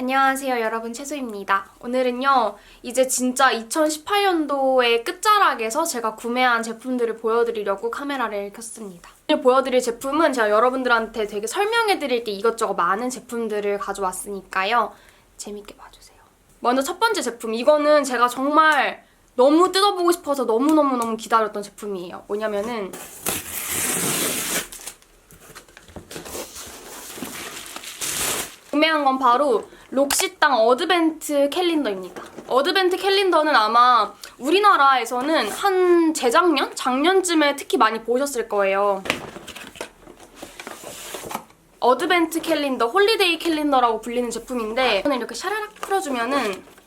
안녕하세요 여러분 채소입니다. 오늘은요 이제 진짜 2018년도의 끝자락에서 제가 구매한 제품들을 보여드리려고 카메라를 켰습니다. 오늘 보여드릴 제품은 제가 여러분들한테 되게 설명해드릴 게 이것저것 많은 제품들을 가져왔으니까요. 재밌게 봐주세요. 먼저 첫 번째 제품 이거는 제가 정말 너무 뜯어보고 싶어서 너무너무너무 기다렸던 제품이에요. 뭐냐면은 구매한 건 바로 록시땅 어드벤트 캘린더입니다. 어드벤트 캘린더는 아마 우리나라에서는 한 재작년? 작년쯤에 특히 많이 보셨을 거예요. 어드벤트 캘린더, 홀리데이 캘린더라고 불리는 제품인데 이렇게 샤라락 풀어주면은 짠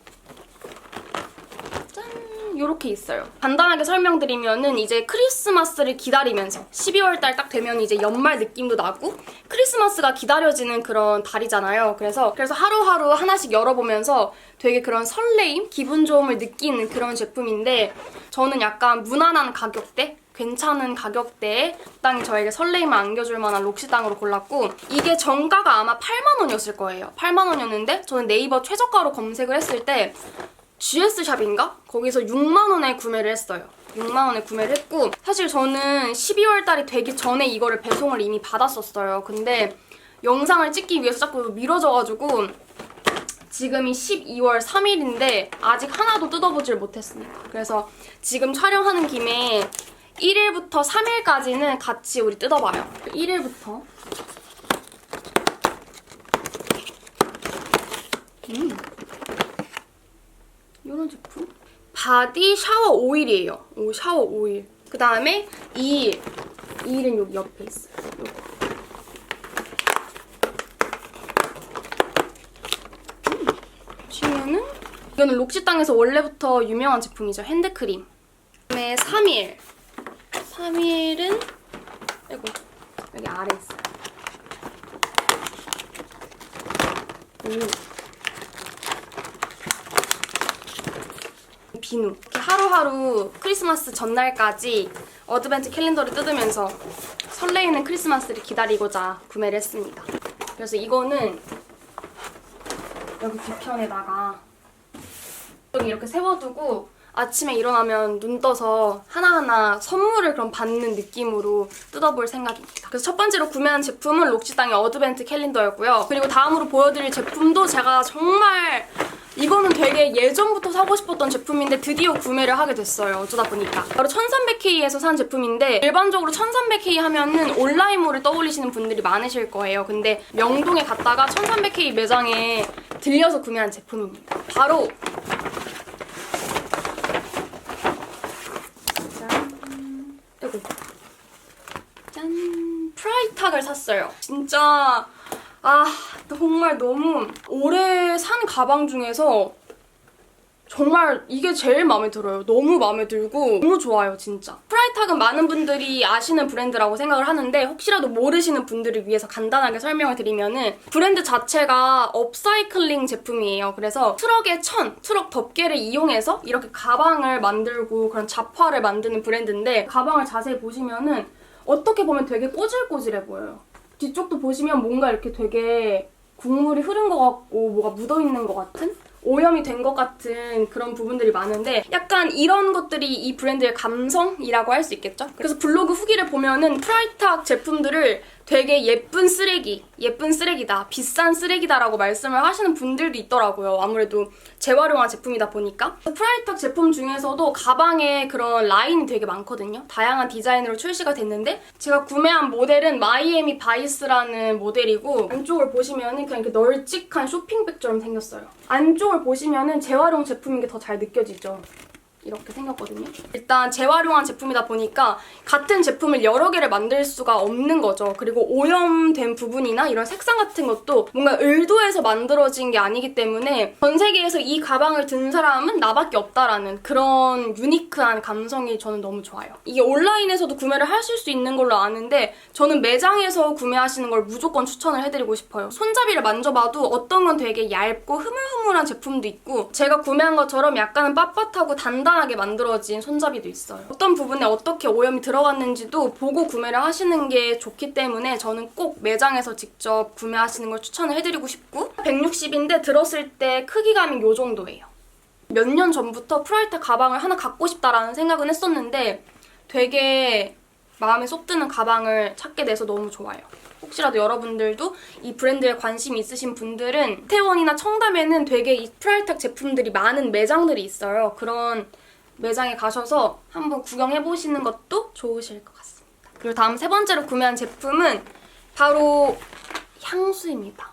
이렇게 있어요. 간단하게 설명드리면은 이제 크리스마스를 기다리면서 12월 달 딱 되면 이제 연말 느낌도 나고 크리스마스가 기다려지는 그런 달이잖아요. 그래서 그래서 하루하루 하나씩 열어보면서 되게 그런 설레임, 기분 좋음을 느끼는 그런 제품인데 저는 약간 무난한 가격대 괜찮은 가격대에 땅이 저에게 설레임을 안겨줄 만한 록시땅으로 골랐고 이게 정가가 아마 8만 원이었을 거예요. 8만 원이었는데 저는 네이버 최저가로 검색을 했을 때 GS샵인가? 거기서 6만 원에 구매를 했어요. 6만 원에 구매를 했고 사실 저는 12월 달이 되기 전에 이거를 배송을 이미 받았었어요. 근데 영상을 찍기 위해서 자꾸 미뤄져가지고 지금이 12월 3일인데 아직 하나도 뜯어보질 못했습니다. 그래서 지금 촬영하는 김에 1일부터 3일까지는 같이 우리 뜯어봐요. 1일부터 음. 이런 제품? 바디 샤워 오일이에요. 오, 샤워 오일. 그 다음에 2일. 2일은 여기 옆에 있어요. 요거. 음, 보시면은 이거는 록시땅에서 원래부터 유명한 제품이죠. 핸드크림. 그다음에 3일. 3일은 이거 여기 아래 있어요. 오. 비누. 하루하루 크리스마스 전날까지 어드벤트 캘린더를 뜯으면서 설레이는 크리스마스를 기다리고자 구매를 했습니다. 그래서 이거는 여기 뒤편에다가 여기 이렇게 세워두고 아침에 일어나면 눈 떠서 하나하나 선물을 그럼 받는 느낌으로 뜯어볼 생각입니다. 그래서 첫 번째로 구매한 제품은 록시땅의 어드벤트 캘린더였고요. 그리고 다음으로 보여드릴 제품도 제가 정말 이거는 되게 예전부터 사고 싶었던 제품인데 드디어 구매를 하게 됐어요. 어쩌다 보니까. 바로 1300K에서 산 제품인데 일반적으로 1300K 하면은 온라인몰을 떠올리시는 분들이 많으실 거예요. 근데 명동에 갔다가 1300K 매장에 들려서 구매한 제품입니다. 바로 짠. 이거. 짠. 프라이탁을 샀어요. 진짜 아 정말 너무 오래 산 가방 중에서 정말 이게 제일 마음에 들어요. 너무 마음에 들고 너무 좋아요, 진짜. 프라이탁은 많은 분들이 아시는 브랜드라고 생각을 하는데 혹시라도 모르시는 분들을 위해서 간단하게 설명을 드리면은 브랜드 자체가 업사이클링 제품이에요. 그래서 트럭의 천, 트럭 덮개를 이용해서 이렇게 가방을 만들고 그런 잡화를 만드는 브랜드인데 가방을 자세히 보시면은 어떻게 보면 되게 꼬질꼬질해 보여요. 뒤쪽도 보시면 뭔가 이렇게 되게 국물이 흐른 것 같고 뭐가 묻어 있는 것 같은 오염이 된 것 같은 그런 부분들이 많은데 약간 이런 것들이 이 브랜드의 감성이라고 할 수 있겠죠? 그래서 블로그 후기를 보면은 프라이탁 제품들을 되게 예쁜 쓰레기, 예쁜 쓰레기다, 비싼 쓰레기다라고 말씀을 하시는 분들도 있더라고요. 아무래도 재활용한 제품이다 보니까. 프라이탁 제품 중에서도 가방에 그런 라인이 되게 많거든요. 다양한 디자인으로 출시가 됐는데 제가 구매한 모델은 마이애미 바이스라는 모델이고 안쪽을 보시면은 그냥 이렇게 널찍한 쇼핑백처럼 생겼어요. 안쪽을 보시면은 재활용 제품인 게 더 잘 느껴지죠. 이렇게 생겼거든요. 일단 재활용한 제품이다 보니까 같은 제품을 여러 개를 만들 수가 없는 거죠. 그리고 오염된 부분이나 이런 색상 같은 것도 뭔가 의도해서 만들어진 게 아니기 때문에 전 세계에서 이 가방을 든 사람은 나밖에 없다라는 그런 유니크한 감성이 저는 너무 좋아요. 이게 온라인에서도 구매를 하실 수 있는 걸로 아는데 저는 매장에서 구매하시는 걸 무조건 추천을 해드리고 싶어요. 손잡이를 만져봐도 어떤 건 되게 얇고 흐물흐물 한 제품도 있고 제가 구매한 것처럼 약간은 빳빳하고 단단 단단하게 만들어진 손잡이도 있어요. 어떤 부분에 어떻게 오염이 들어갔는지도 보고 구매를 하시는 게 좋기 때문에 저는 꼭 매장에서 직접 구매하시는 걸 추천을 해드리고 싶고 160인데 들었을 때 크기감이 요 정도예요. 몇 년 전부터 프라이트 가방을 하나 갖고 싶다라는 생각은 했었는데 되게 마음에 쏙 드는 가방을 찾게 돼서 너무 좋아요. 혹시라도 여러분들도 이 브랜드에 관심 있으신 분들은 태원이나 청담에는 되게 이 프라이탁 제품들이 많은 매장들이 있어요. 그런 매장에 가셔서 한번 구경해 보시는 것도 좋으실 것 같습니다. 그리고 다음 세 번째로 구매한 제품은 바로 향수입니다.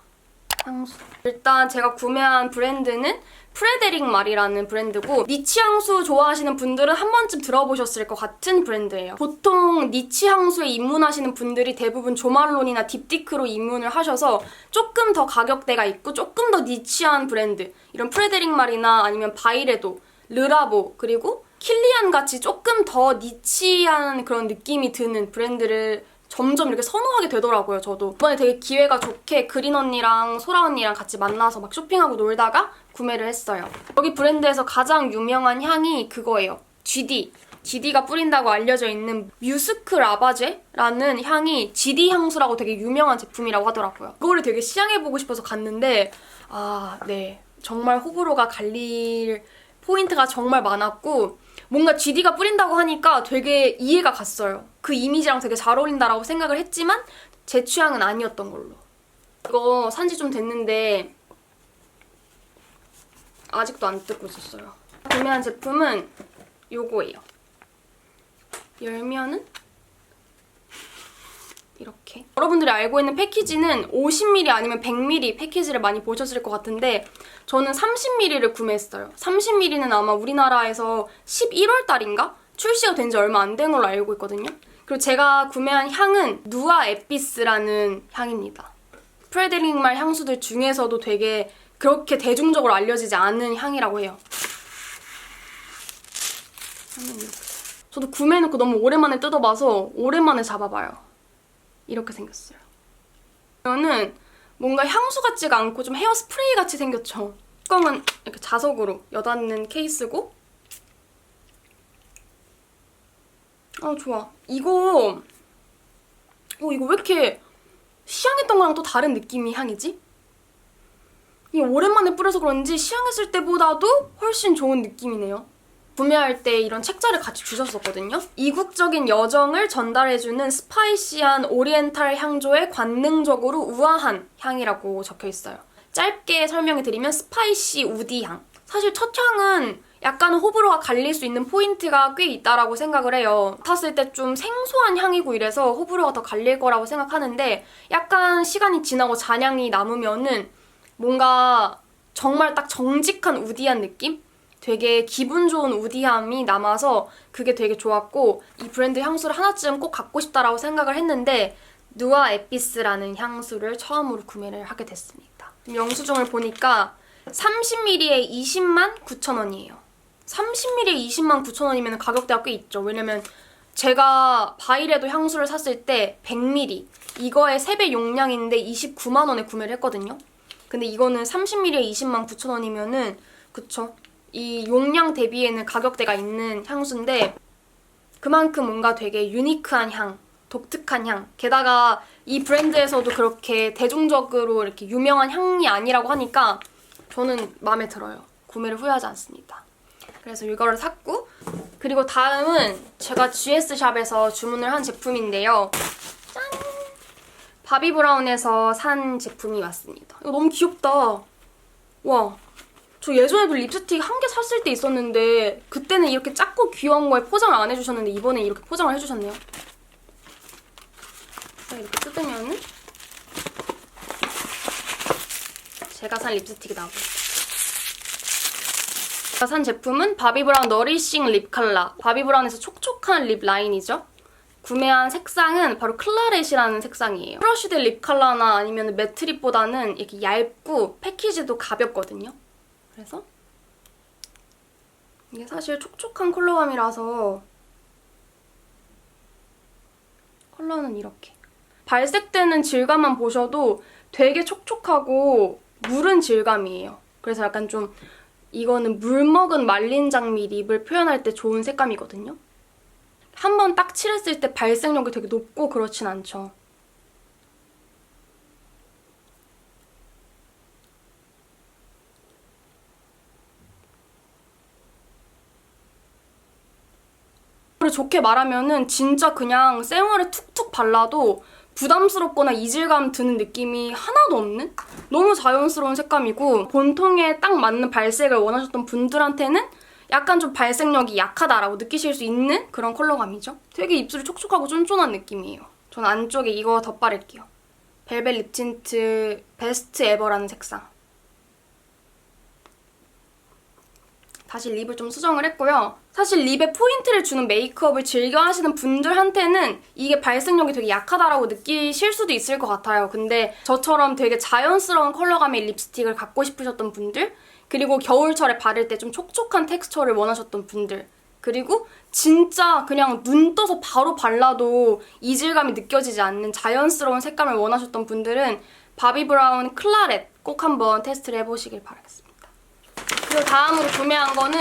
향수. 일단 제가 구매한 브랜드는 프레데릭 말이라는 브랜드고 니치 향수 좋아하시는 분들은 한 번쯤 들어보셨을 것 같은 브랜드예요. 보통 니치 향수에 입문하시는 분들이 대부분 조말론이나 딥디크로 입문을 하셔서 조금 더 가격대가 있고 조금 더 니치한 브랜드 이런 프레데릭 말이나 아니면 바이레도, 르라보 그리고 킬리안 같이 조금 더 니치한 그런 느낌이 드는 브랜드를 점점 이렇게 선호하게 되더라고요, 저도. 이번에 되게 기회가 좋게 그린 언니랑 소라 언니랑 같이 만나서 막 쇼핑하고 놀다가 구매를 했어요. 여기 브랜드에서 가장 유명한 향이 그거예요. GD. GD가 뿌린다고 알려져 있는 뮤스크 라바제라는 향이 GD 향수라고 되게 유명한 제품이라고 하더라고요. 그거를 되게 시향해보고 싶어서 갔는데, 아, 네. 정말 호불호가 갈릴 포인트가 정말 많았고, 뭔가 GD가 뿌린다고 하니까 되게 이해가 갔어요. 그 이미지랑 되게 잘 어울린다라고 생각을 했지만 제 취향은 아니었던 걸로. 이거 산지 좀 됐는데 아직도 안 뜯고 있었어요. 구매한 제품은 요거예요. 열면은 이렇게. 여러분들이 알고 있는 패키지는 50ml 아니면 100ml 패키지를 많이 보셨을 것 같은데 저는 30ml를 구매했어요. 30ml는 아마 우리나라에서 11월 달인가? 출시가 된 지 얼마 안 된 걸로 알고 있거든요. 그리고 제가 구매한 향은 누아 에피스라는 향입니다. 프레데릭 말 향수들 중에서도 되게 그렇게 대중적으로 알려지지 않은 향이라고 해요. 저도 구매해놓고 너무 오랜만에 뜯어봐서 오랜만에 잡아봐요. 이렇게 생겼어요. 이거는 뭔가 향수 같지가 않고 좀 헤어 스프레이 같이 생겼죠. 뚜껑은 이렇게 자석으로 여닫는 케이스고 아 좋아. 이거 어 이거 왜 이렇게 시향했던 거랑 또 다른 느낌이 향이지? 이게 오랜만에 뿌려서 그런지 시향했을 때보다도 훨씬 좋은 느낌이네요. 구매할 때 이런 책자를 같이 주셨었거든요. 이국적인 여정을 전달해주는 스파이시한 오리엔탈 향조의 관능적으로 우아한 향이라고 적혀 있어요. 짧게 설명해 드리면 스파이시 우디 향. 사실 첫 향은 약간 호불호가 갈릴 수 있는 포인트가 꽤 있다라고 생각을 해요. 탔을 때 좀 생소한 향이고 이래서 호불호가 더 갈릴 거라고 생각하는데 약간 시간이 지나고 잔향이 남으면은 뭔가 정말 딱 정직한 우디한 느낌? 되게 기분 좋은 우디함이 남아서 그게 되게 좋았고 이 브랜드 향수를 하나쯤 꼭 갖고 싶다라고 생각을 했는데 누아 에피스라는 향수를 처음으로 구매를 하게 됐습니다. 영수증을 보니까 30ml에 20만 9천 원이에요. 30ml에 20만 9천 원이면 가격대가 꽤 있죠. 왜냐면 제가 바이레도 향수를 샀을 때 100ml 이거의 3배 용량인데 29만 원에 구매를 했거든요. 근데 이거는 30ml에 20만 9천 원이면은 그쵸? 이 용량 대비에는 가격대가 있는 향수인데 그만큼 뭔가 되게 유니크한 향, 독특한 향. 게다가 이 브랜드에서도 그렇게 대중적으로 이렇게 유명한 향이 아니라고 하니까 저는 마음에 들어요. 구매를 후회하지 않습니다. 그래서 이거를 샀고 그리고 다음은 제가 GS샵에서 주문을 한 제품인데요. 짠! 바비 브라운에서 산 제품이 왔습니다. 이거 너무 귀엽다. 와, 저 예전에도 립스틱 한 개 샀을 때 있었는데 그때는 이렇게 작고 귀여운 거에 포장을 안 해주셨는데 이번에 이렇게 포장을 해주셨네요. 자, 이렇게 뜯으면은 제가 산 립스틱이 나오고 제가 산 제품은 바비브라운 너리싱 립 컬러 바비브라운에서 촉촉한 립 라인이죠. 구매한 색상은 바로 클라렛이라는 색상이에요. 브러쉬드 립 컬러나 아니면 매트 립보다는 이렇게 얇고 패키지도 가볍거든요. 그래서 이게 사실 촉촉한 컬러감이라서 컬러는 이렇게 발색되는 질감만 보셔도 되게 촉촉하고 무른 질감이에요. 그래서 약간 좀 이거는 물 먹은 말린 장미 립을 표현할 때 좋은 색감이거든요. 한 번 딱 칠했을 때 발색력이 되게 높고 그렇진 않죠. 좋게 말하면은 진짜 그냥 생얼에 툭툭 발라도 부담스럽거나 이질감 드는 느낌이 하나도 없는 너무 자연스러운 색감이고 본통에 딱 맞는 발색을 원하셨던 분들한테는 약간 좀 발색력이 약하다라고 느끼실 수 있는 그런 컬러감이죠. 되게 입술이 촉촉하고 쫀쫀한 느낌이에요. 저는 안쪽에 이거 덧바를게요. 벨벳 립 틴트 베스트 에버라는 색상. 다시 립을 좀 수정을 했고요. 사실 립에 포인트를 주는 메이크업을 즐겨 하시는 분들한테는 이게 발색력이 되게 약하다라고 느끼실 수도 있을 것 같아요. 근데 저처럼 되게 자연스러운 컬러감의 립스틱을 갖고 싶으셨던 분들, 그리고 겨울철에 바를 때 좀 촉촉한 텍스처를 원하셨던 분들, 그리고 진짜 그냥 눈 떠서 바로 발라도 이질감이 느껴지지 않는 자연스러운 색감을 원하셨던 분들은 바비 브라운 클라렛 꼭 한번 테스트를 해보시길 바라겠습니다. 그리고 다음으로 구매한 거는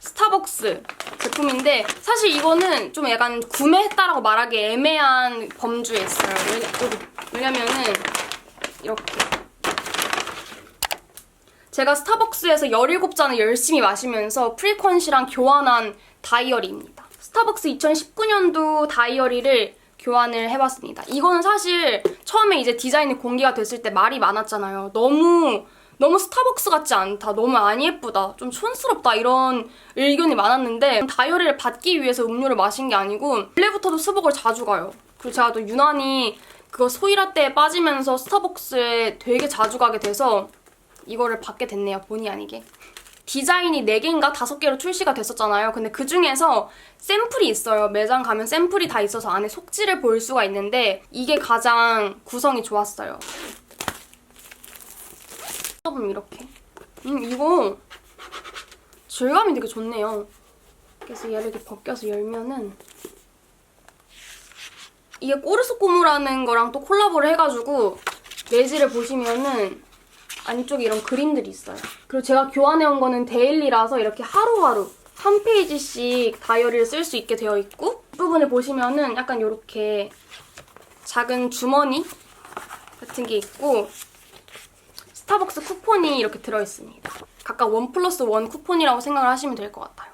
스타벅스 제품인데 사실 이거는 좀 약간 구매했다라고 말하기 애매한 범주에 있어요. 왜냐면은 이렇게 제가 스타벅스에서 17잔을 열심히 마시면서 프리퀀시랑 교환한 다이어리입니다. 스타벅스 2019년도 다이어리를 교환을 해봤습니다. 이거는 사실 처음에 이제 디자인이 공개가 됐을 때 말이 많았잖아요. 너무 너무 스타벅스 같지 않다. 너무 안 예쁘다. 좀 촌스럽다. 이런 의견이 많았는데 다이어리를 받기 위해서 음료를 마신 게 아니고 원래부터도 스벅을 자주 가요. 그리고 제가 또 유난히 그거 소이라떼에 빠지면서 스타벅스에 되게 자주 가게 돼서 이거를 받게 됐네요. 본의 아니게. 디자인이 4개인가 5개로 출시가 됐었잖아요. 근데 그 중에서 샘플이 있어요. 매장 가면 샘플이 다 있어서 안에 속지를 볼 수가 있는데 이게 가장 구성이 좋았어요. 음 이렇게. 음 이거 질감이 되게 좋네요. 그래서 얘를 이렇게 벗겨서 열면은 이게 꼬르스 꼬무라는 거랑 또 콜라보를 해가지고 내지를 보시면은 안쪽에 이런 그림들이 있어요. 그리고 제가 교환해온 거는 데일리라서 이렇게 하루하루 한 페이지씩 다이어리를 쓸 수 있게 되어 있고 부분을 보시면은 약간 이렇게 작은 주머니 같은 게 있고 스타벅스 쿠폰이 이렇게 들어있습니다. 각각 원 플러스 원 쿠폰이라고 생각을 하시면 될 것 같아요.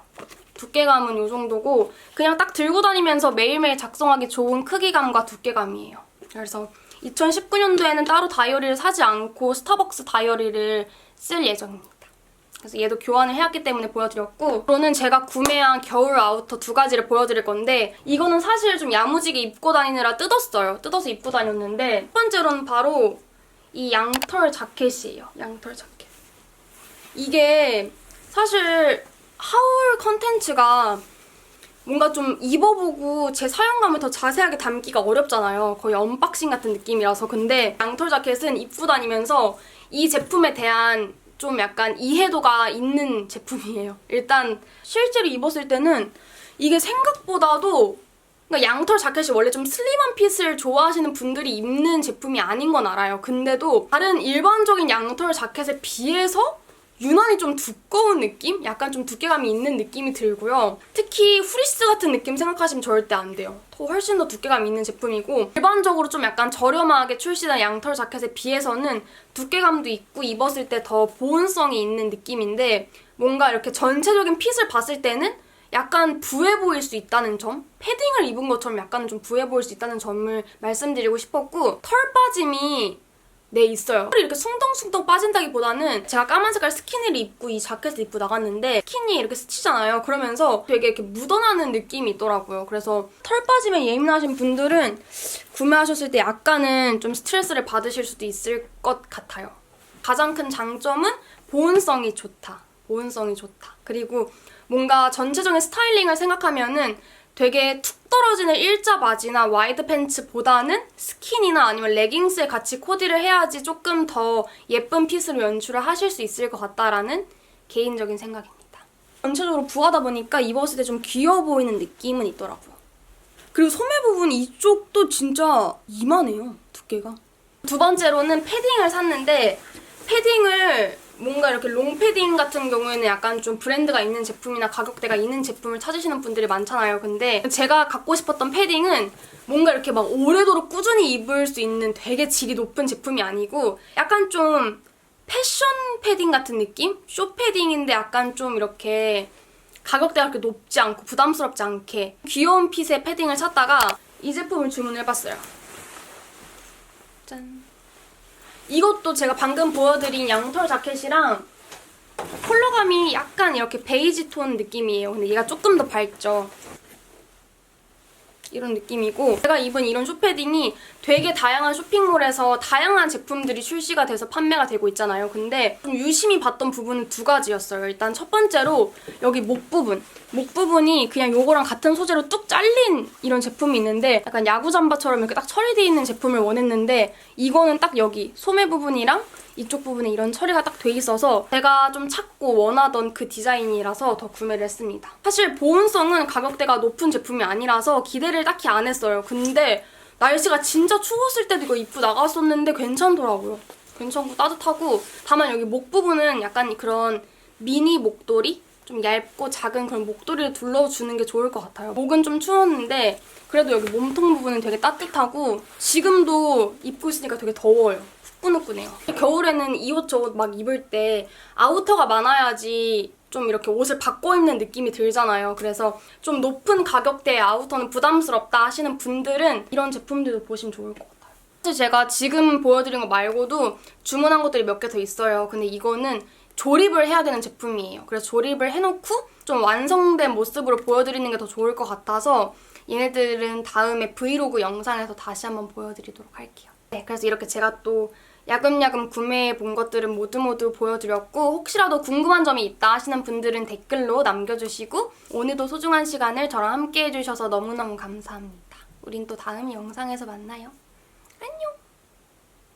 두께감은 이 정도고 그냥 딱 들고 다니면서 매일매일 작성하기 좋은 크기감과 두께감이에요. 그래서 2019년도에는 따로 다이어리를 사지 않고 스타벅스 다이어리를 쓸 예정입니다. 그래서 얘도 교환을 해왔기 때문에 보여드렸고 그로는 제가 구매한 겨울 아우터 두 가지를 보여드릴 건데 이거는 사실 좀 야무지게 입고 다니느라 뜯었어요. 뜯어서 입고 다녔는데 첫 번째로는 바로 이 양털 자켓이에요. 양털 자켓. 이게 사실 하울 컨텐츠가 뭔가 좀 입어보고 제 사용감을 더 자세하게 담기가 어렵잖아요. 거의 언박싱 같은 느낌이라서. 근데 양털 자켓은 입고 다니면서 이 제품에 대한 좀 약간 이해도가 있는 제품이에요. 일단 실제로 입었을 때는 이게 생각보다도 그러니까 양털 자켓이 원래 좀 슬림한 핏을 좋아하시는 분들이 입는 제품이 아닌 건 알아요. 근데도 다른 일반적인 양털 자켓에 비해서 유난히 좀 두꺼운 느낌? 약간 좀 두께감이 있는 느낌이 들고요. 특히 후리스 같은 느낌 생각하시면 절대 안 돼요. 더 훨씬 더 두께감이 있는 제품이고 일반적으로 좀 약간 저렴하게 출시된 양털 자켓에 비해서는 두께감도 있고 입었을 때 더 보온성이 있는 느낌인데 뭔가 이렇게 전체적인 핏을 봤을 때는 약간 부해 보일 수 있다는 점? 패딩을 입은 것처럼 약간 좀 부해 보일 수 있다는 점을 말씀드리고 싶었고 털 빠짐이 네 있어요. 이렇게 숭덩숭덩 빠진다기보다는 제가 까만 색깔 스키니를 입고 이 자켓을 입고 나갔는데 스키니 이렇게 스치잖아요. 그러면서 되게 이렇게 묻어나는 느낌이 있더라고요. 그래서 털 빠짐에 예민하신 분들은 구매하셨을 때 약간은 좀 스트레스를 받으실 수도 있을 것 같아요. 가장 큰 장점은 보온성이 좋다. 보온성이 좋다. 그리고 뭔가 전체적인 스타일링을 생각하면은 되게 툭 떨어지는 일자 바지나 와이드 팬츠보다는 스킨이나 아니면 레깅스에 같이 코디를 해야지 조금 더 예쁜 핏으로 연출을 하실 수 있을 것 같다라는 개인적인 생각입니다. 전체적으로 부하다 보니까 입었을 때 좀 귀여워 보이는 느낌은 있더라고요. 그리고 소매 부분 이쪽도 진짜 이만해요, 두께가. 두 번째로는 패딩을 샀는데 패딩을 뭔가 이렇게 롱패딩 같은 경우에는 약간 좀 브랜드가 있는 제품이나 가격대가 있는 제품을 찾으시는 분들이 많잖아요. 근데 제가 갖고 싶었던 패딩은 뭔가 이렇게 막 오래도록 꾸준히 입을 수 있는 되게 질이 높은 제품이 아니고 약간 좀 패션 패딩 같은 느낌? 쇼 패딩인데 약간 좀 이렇게 가격대가 그렇게 높지 않고 부담스럽지 않게 귀여운 핏의 패딩을 찾다가 이 제품을 주문해봤어요. 짠. 이것도 제가 방금 보여드린 양털 자켓이랑 컬러감이 약간 이렇게 베이지 톤 느낌이에요. 근데 얘가 조금 더 밝죠. 이런 느낌이고 제가 입은 이런 쇼패딩이 되게 다양한 쇼핑몰에서 다양한 제품들이 출시가 돼서 판매가 되고 있잖아요. 근데 좀 유심히 봤던 부분은 두 가지였어요. 일단 첫 번째로 여기 목 부분. 목 부분이 그냥 요거랑 같은 소재로 뚝 잘린 이런 제품이 있는데 약간 야구 잠바처럼 이렇게 딱 처리되어 있는 제품을 원했는데 이거는 딱 여기 소매 부분이랑 이쪽 부분에 이런 처리가 딱 돼 있어서 제가 좀 찾고 원하던 그 디자인이라서 더 구매를 했습니다. 사실 보온성은 가격대가 높은 제품이 아니라서 기대를 딱히 안 했어요. 근데 날씨가 진짜 추웠을 때도 이거 입고 나갔었는데 괜찮더라고요. 괜찮고 따뜻하고 다만 여기 목 부분은 약간 그런 미니 목도리? 좀 얇고 작은 그런 목도리를 둘러주는 게 좋을 것 같아요. 목은 좀 추웠는데 그래도 여기 몸통 부분은 되게 따뜻하고 지금도 입고 있으니까 되게 더워요. 후끈후끈해요. 겨울에는 이 옷 저 옷 막 입을 때 아우터가 많아야지 좀 이렇게 옷을 바꿔 입는 느낌이 들잖아요. 그래서 좀 높은 가격대의 아우터는 부담스럽다 하시는 분들은 이런 제품들도 보시면 좋을 것 같아요. 사실 제가 지금 보여드린 거 말고도 주문한 것들이 몇 개 더 있어요. 근데 이거는 조립을 해야 되는 제품이에요. 그래서 조립을 해놓고 좀 완성된 모습으로 보여드리는 게 더 좋을 것 같아서 얘네들은 다음에 브이로그 영상에서 다시 한번 보여드리도록 할게요. 네, 그래서 이렇게 제가 또 야금야금 구매해 본 것들은 모두 모두 보여드렸고 혹시라도 궁금한 점이 있다 하시는 분들은 댓글로 남겨주시고 오늘도 소중한 시간을 저랑 함께 해주셔서 너무너무 감사합니다. 우린 또 다음 영상에서 만나요. 안녕!